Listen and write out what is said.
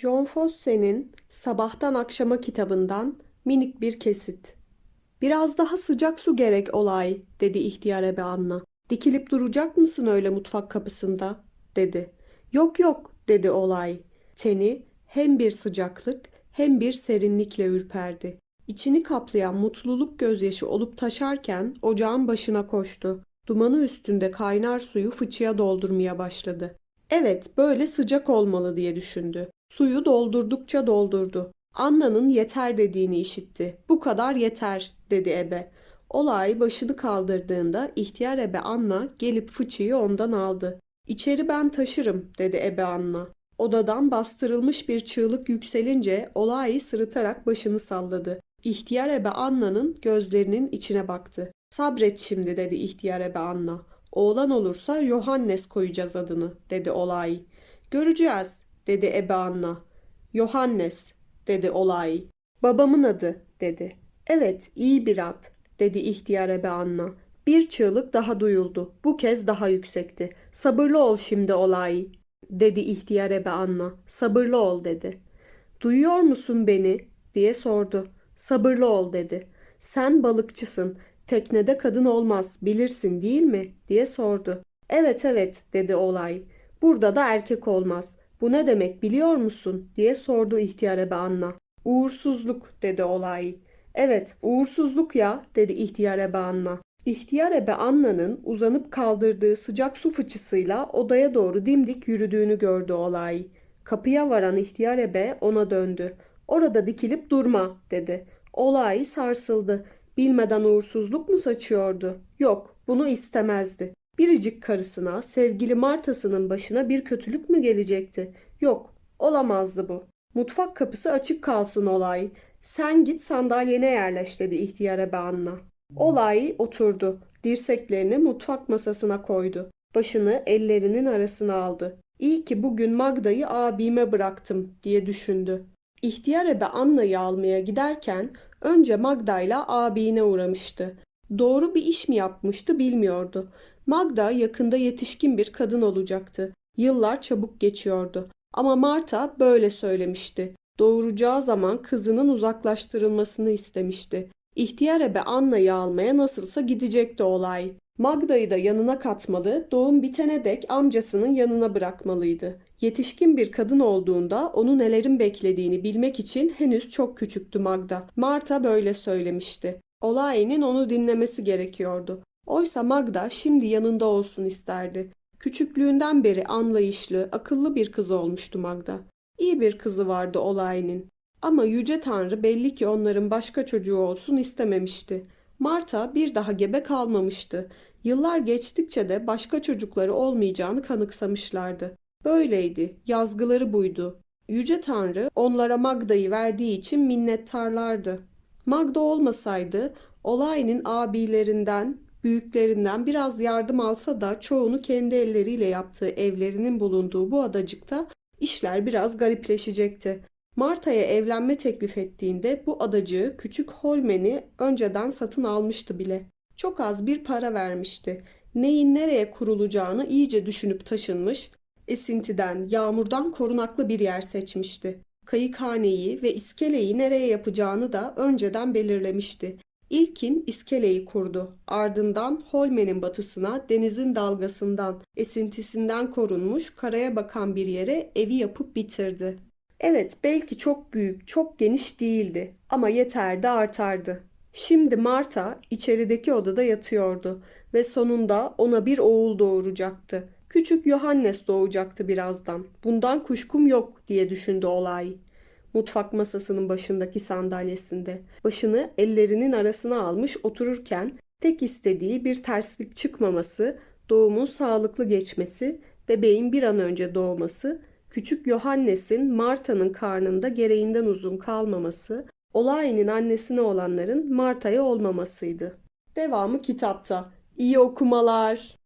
John Fosse'nin Sabahtan Akşama kitabından minik bir kesit. Biraz daha sıcak su gerek olay, dedi ihtiyar ebe Anna. Dikilip duracak mısın öyle mutfak kapısında, dedi. Yok yok, dedi olay. Teni hem bir sıcaklık hem bir serinlikle ürperdi. İçini kaplayan mutluluk gözyaşı olup taşarken ocağın başına koştu. Dumanı üstünde kaynar suyu fıçıya doldurmaya başladı. Evet, böyle sıcak olmalı diye düşündü. Suyu doldurdukça doldurdu. Anna'nın yeter dediğini işitti. Bu kadar yeter, dedi ebe. Olay başını kaldırdığında ihtiyar ebe Anna gelip fıçıyı ondan aldı. İçeri ben taşırım, dedi ebe Anna. Odadan bastırılmış bir çığlık yükselince olayı sırıtarak başını salladı. İhtiyar ebe Anna'nın gözlerinin içine baktı. Sabret şimdi dedi ihtiyar ebe Anna. Oğlan olursa Yohannes koyacağız adını dedi olay. Göreceğiz dedi ebe Anna. Yohannes dedi olay. Babamın adı dedi. Evet iyi bir ad dedi ihtiyar ebe Anna. Bir çığlık daha duyuldu. Bu kez daha yüksekti. Sabırlı ol şimdi olay dedi ihtiyar ebe Anna. Sabırlı ol dedi. Duyuyor musun beni diye sordu. Sabırlı ol dedi. Sen balıkçısın. Teknede kadın olmaz bilirsin değil mi diye sordu. Evet evet dedi olay. Burada da erkek olmaz. Bu ne demek biliyor musun diye sordu ihtiyar ebe Anna. Uğursuzluk dedi olay. Evet uğursuzluk ya dedi ihtiyar ebe Anna. İhtiyar ebe Anna'nın uzanıp kaldırdığı sıcak su fıçısıyla odaya doğru dimdik yürüdüğünü gördü olay. Kapıya varan ihtiyar ebe ona döndü. Orada dikilip durma dedi. Olay sarsıldı. Bilmeden uğursuzluk mu saçıyordu? Yok, bunu istemezdi. Biricik karısına, sevgili Martasının başına bir kötülük mü gelecekti? Yok, olamazdı bu. Mutfak kapısı açık kalsın olay. Sen git sandalyene yerleş dedi ihtiyar ebe Anna. Olay oturdu. Dirseklerini mutfak masasına koydu. Başını ellerinin arasına aldı. İyi ki bugün Magda'yı abime bıraktım diye düşündü. İhtiyar ebe Anna'yı almaya giderken önce Magda'yla abine uğramıştı. Doğru bir iş mi yapmıştı bilmiyordu. Magda yakında yetişkin bir kadın olacaktı. Yıllar çabuk geçiyordu. Ama Marta böyle söylemişti. Doğuracağı zaman kızının uzaklaştırılmasını istemişti. İhtiyar ebe Anna'yı almaya nasılsa gidecekti olay. Magda'yı da yanına katmalı, doğum bitene dek amcasının yanına bırakmalıydı. Yetişkin bir kadın olduğunda onu nelerin beklediğini bilmek için henüz çok küçüktü Magda. Marta böyle söylemişti. Olay'ın onu dinlemesi gerekiyordu. Oysa Magda şimdi yanında olsun isterdi. Küçüklüğünden beri anlayışlı, akıllı bir kız olmuştu Magda. İyi bir kızı vardı Olay'ın. Ama Yüce Tanrı belli ki onların başka çocuğu olsun istememişti. Marta bir daha gebe kalmamıştı. Yıllar geçtikçe de başka çocukları olmayacağını kanıksamışlardı. Böyleydi, yazgıları buydu. Yüce Tanrı onlara Magda'yı verdiği için minnettarlardı. Magda olmasaydı Olay'ın abilerinden, büyüklerinden biraz yardım alsa da çoğunu kendi elleriyle yaptığı evlerinin bulunduğu bu adacıkta işler biraz garipleşecekti. Marta'ya evlenme teklif ettiğinde bu adacığı küçük Holmen'i önceden satın almıştı bile. Çok az bir para vermişti. Neyin nereye kurulacağını iyice düşünüp taşınmış, esintiden, yağmurdan korunaklı bir yer seçmişti. Kayıkhaneyi ve iskeleyi nereye yapacağını da önceden belirlemişti. İlkin iskeleyi kurdu. Ardından Holmen'in batısına denizin dalgasından, esintisinden korunmuş karaya bakan bir yere evi yapıp bitirdi. Evet, belki çok büyük, çok geniş değildi ama yeterdi artardı. Şimdi Marta içerideki odada yatıyordu ve sonunda ona bir oğul doğuracaktı. Küçük Yohannes doğacaktı birazdan. Bundan kuşkum yok diye düşündü olay. Mutfak masasının başındaki sandalyesinde. Başını ellerinin arasına almış otururken tek istediği bir terslik çıkmaması, doğumun sağlıklı geçmesi, bebeğin bir an önce doğması küçük Yohannes'in Marta'nın karnında gereğinden uzun kalmaması, Olay'ın annesine olanların Marta'ya olmamasıydı. Devamı kitapta. İyi okumalar.